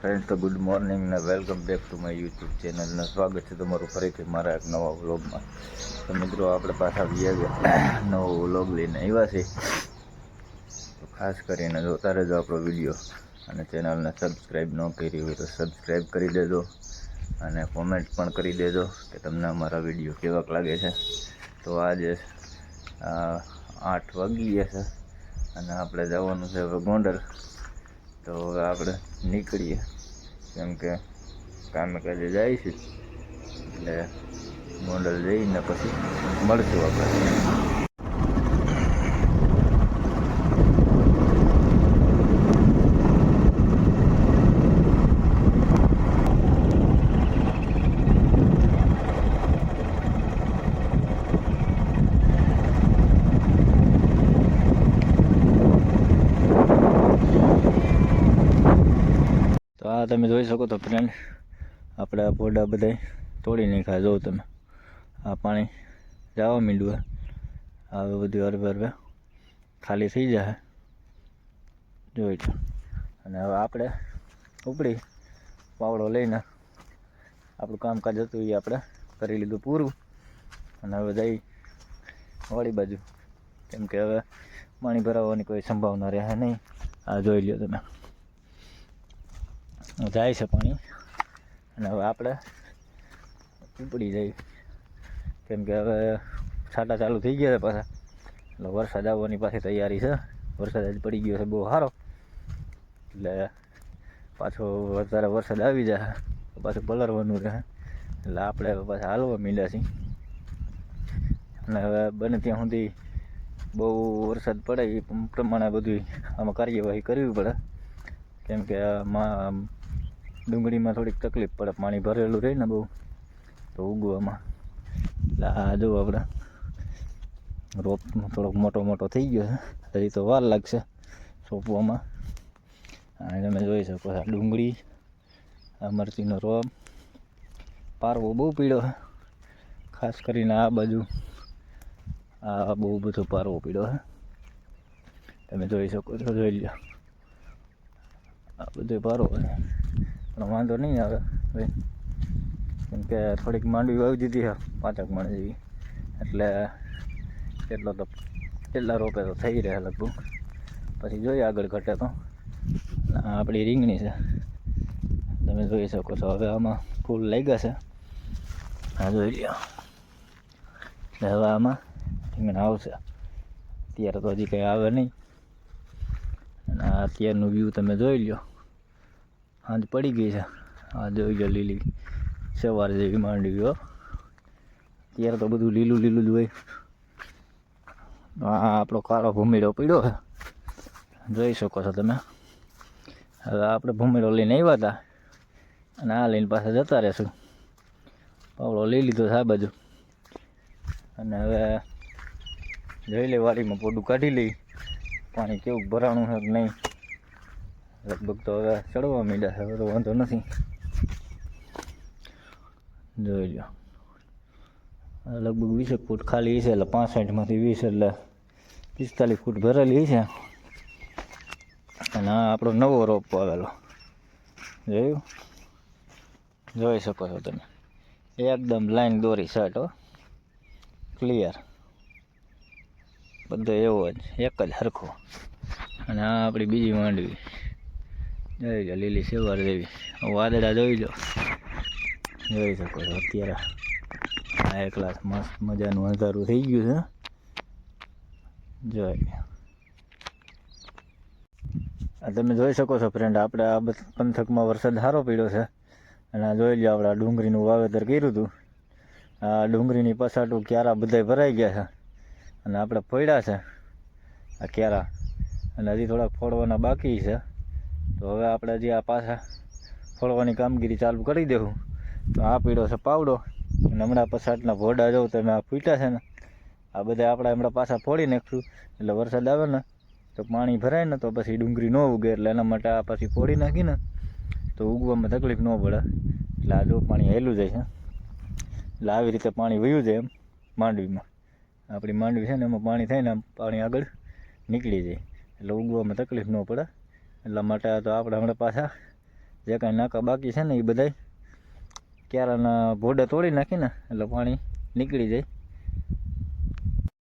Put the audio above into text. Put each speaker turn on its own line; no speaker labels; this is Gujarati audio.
ફ્રેન્ડ તો ગુડ મોર્નિંગ ને welcome back to my YouTube ચેનલને સ્વાગત છે તમારું ફરીથી મારા એક નવા વ્લોગમાં તો મિત્રો, આપણે પાછા વ્યાજ નવો વ્લોગ લઈને આવ્યા છે તો ખાસ કરીને જોતા રહેજો આપણો વીડિયો અને ચેનલને સબસ્ક્રાઈબ ન કરી હોય તો સબસ્ક્રાઈબ કરી દેજો અને કોમેન્ટ પણ કરી દેજો કે તમને અમારા વીડિયો કેવાક લાગે છે. તો આજે આઠ વાગી ગયા છે અને આપણે જવાનું છે હવે ગોંડલ. તો હવે આપણે નીકળીએ. કેમ કે કામે કરી જાય છે. એટલે મોડલ જઈને પછી મળશું આપણે તો આ તમે જોઈ શકો તો ફ્રેન્ડ આપણે આ પોડા બધા તોડી નાખ્યા જોઉં તમે. આ પાણી જવા માંડ્યું આવે બધું અરબે અરબે ખાલી થઈ જાય જોઈ લો. અને હવે આપણે ઉપડી પાવડો લઈને આપણું કામકાજ હતું એ આપણે કરી લીધું પૂરું. અને હવે જઈ વાળી બાજુ. કેમ કે હવે પાણી ભરાવાની કોઈ સંભાવના રહે નહીં. આ જોઈ લ્યો તમે. જાય છે પાણી. અને હવે આપણે ઉપડી જઈએ. કેમ કે હવે છાંટા ચાલુ થઈ ગયા છે પાછા. એટલે વરસાદ આવવાની પાછી તૈયારી છે. વરસાદ જ પડી ગયો છે બહુ સારો. એટલે પાછો વધારે વરસાદ આવી જાય. પાછું પલરવાનું રહે. એટલે આપણે પાછા હાલવા મીડ્યા છીએ. અને હવે બને ત્યાં સુધી બહુ વરસાદ પડે એ પ્રમાણે બધું આમાં કાર્યવાહી કરવી પડે. કેમ કે ડુંગળીમાં થોડીક તકલીફ પડે, પાણી ભરેલું રહે ને બહુ, તો ઉગવામાં એટલે આ જો આપણે રોપ થોડોક મોટો મોટો થઈ ગયો છે. હજી તો વાર લાગશે સોંપવામાં. અને તમે જોઈ શકો છો ડુંગળી, આ મરચીનો રોપ. પારવો બહુ પીળો છે. ખાસ કરીને આ બાજુ આ બહુ બધો પારવો પીળો છે. તમે જોઈ શકો છો, જોઈ લો આ બધો પારો છે. પણ વાંધો નહીં આવે. ભાઈ કેમ કે થોડીક માંડવી વાવી દીધી હા પાંચક મણ જેવી. એટલે એટલો તો એટલા રોપે તો થઈ રહે લગભગ. પછી જોઈએ આગળ ઘટે તો. આપણી રીંગણી છે. તમે જોઈ શકો છો, હવે આમાં ફૂલ લાગ્યા છે. આ જોઈ લ્યો. એટલે હવે આમાં રીંગણ આવશે. અત્યારે તો હજી કંઈ આવે નહીં. અને અત્યારનું વ્યૂ તમે જોઈ લ્યો. હાંજ પડી ગઈ છે. આ જોઈ ગયો લીલી. સવાર જેવી માંડી ગયો અત્યારે તો બધું લીલું લીલું જ હોય. આ આપણો કાળો ભૂમિડો પડ્યો છે. જોઈ શકો છો તમે. હવે આપણે ભૂમીડો લઈને આવ્યા હતા અને આ લઈને પાછા જતા રહેશું. પાવડો લઈ લીધો છે આ બાજુ. અને હવે જોઈ લે વાડીમાં પોડું કાઢી લઈ. પાણી કેવું ભરાણું છે કે નહીં. લગભગ તો હવે ચડવા માંડ્યા છે, હવે તો વાંધો નથી. જોઈ લો લગભગ વીસેક ફૂટ ખાલી છે, એટલે પાસઠમાંથી વીસ, એટલે પિસ્તાલીસ ફૂટ ભરેલી છે. અને આ આપણો નવો રોપ આવેલો. જોયું? જોઈ શકો છો તમે. એકદમ લાઈન દોરી શર્ટ હો ક્લિયર બધો એવો જ, એક જ હરખો. અને આ આપણી બીજી માંડવી. જોઈ લો લીલી સેવાર જેવી વાદળા જોઈ લો જોઈ શકો છો અત્યારે આ એક ક્લાસ મસ્ત મજાનું અંધારું થઈ ગયું છે જોઈ તમે જોઈ શકો છો ફ્રેન્ડ આપણે આ બધ પંથકમાં વરસાદ સારો પડ્યો છે અને જોઈ લો આપણે ડુંગળીનું વાવેતર કર્યું હતું આ ડુંગળીની પસાટું ક્યારા બધાય ભરાઈ ગયા છે અને આપણે પડ્યા છે આ ક્યારા અને હજી થોડાક ફોડવાના બાકી છે તો હવે આપણે જે આ પાછા ફોડવાની કામગીરી ચાલુ કરી દેવું. તો આ પીળો છે પાવડો. અને હમણાં પછાટના ભોડા જવું તમે આ ફૂટ્યા છે ને, આ બધા આપણે હમણાં પાછા ફોડી નાખશું. એટલે વરસાદ આવે ને, તો પાણી ભરાય ને, તો પછી ડુંગળી ન ઉગે. એટલે એના માટે આ પછી ફોડી નાખીને, તો ઉગવામાં તકલીફ ન પડે. એટલે આ જો પાણી હેલું જાય છે. એટલે આવી રીતે પાણી વયું જાય એમ માંડવીમાં. આપણી માંડવી છે ને, એમાં પાણી થાય ને પાણી આગળ નીકળી જાય. એટલે ઉગવામાં તકલીફ ન પડે. એટલા માટે તો આપણે હમણાં પાછા જે કાંઈ નાકા બાકી છે ને એ બધાય ક્યારાના ભોડા તોડી નાખીને એટલે પાણી નીકળી જાય.